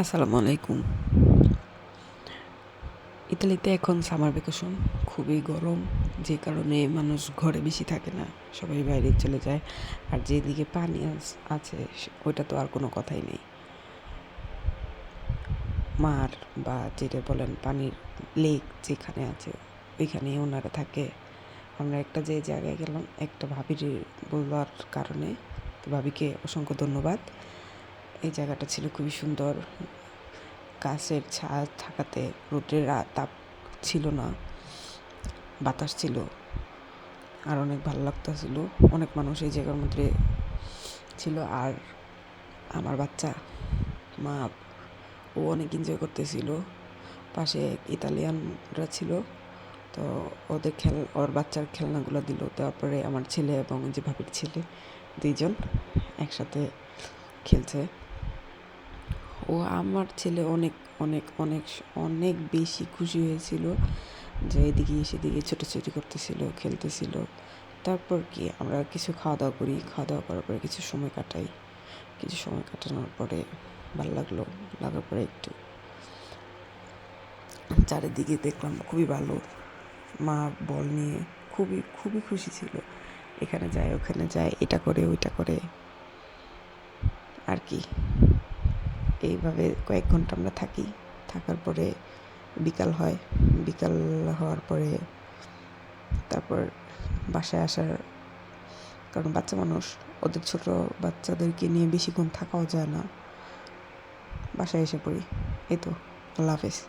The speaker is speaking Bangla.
আসসালামু আলাইকুম। ইতালিতে এখন সামার ভ্যাকেশন খুবই গরম, যে কারণে মানুষ ঘরে বেশি থাকে না, সবাই বাইরে চলে যায়, আর যেদিকে পানি আছে ওইটা তো আর কোনো কথাই নেই। মার বা যেটা বলেন পানির লেক যেখানে আছে, ওইখানে ওনারা থাকে। আমরা একটা যে জায়গায় গেলাম, একটা ভাবির বলার কারণে, তো ভাবিকে অসংখ্য ধন্যবাদ। এই জায়গাটা ছিল খুবই সুন্দর। গাছের ছায়া থাকাতে রোদের তাপ ছিল না। বাতাস ছিল। আর অনেক ভালো লাগতেছিল। অনেক মানুষ এই জায়গার মধ্যে ছিল। আর আমার বাচ্চা, মা, ও অনেক এনজয় করতেছিল। পাশে এক ইতালিয়ানরা ছিল। তো ওদের খেল ওর বাচ্চার খেলনাগুলো দিল। তারপরে আমার ছেলে এবং যে ভাবির ছেলে দুইজন একসাথে খেলছে। ও আমার ছেলে অনেক অনেক অনেক অনেক বেশি খুশি হয়েছিল যে এদিকে সেদিকে ছোটাছুটি করতেছিল, খেলতেছিল। তারপর কি আমরা কিছু খাওয়া দাওয়া করি, খাওয়া দাওয়া করার পরে কিছু সময় কাটাই। কিছু সময় কাটানোর পরে ভালো লাগল, লাগার পরে একটু চারিদিকে দেখলাম খুবই ভালো। মা বল নিয়ে খুবই খুবই খুশি ছিল। এখানে যায়, ওখানে যায়, এটা করে, ওইটা করে। আর কি। এইভাবে কয়েক ঘণ্টা আমরা থাকি। থাকার পরে বিকাল হয়। বিকাল হওয়ার পরে তারপর বাসায় আসার কারণ বাচ্চা মানুষ, ওদের ছোট বাচ্চাদেরকে নিয়ে বেশিক্ষণ থাকাও যায় না। বাসায় এসে পড়ি। এই তো, আল্লাহ হাফেজ।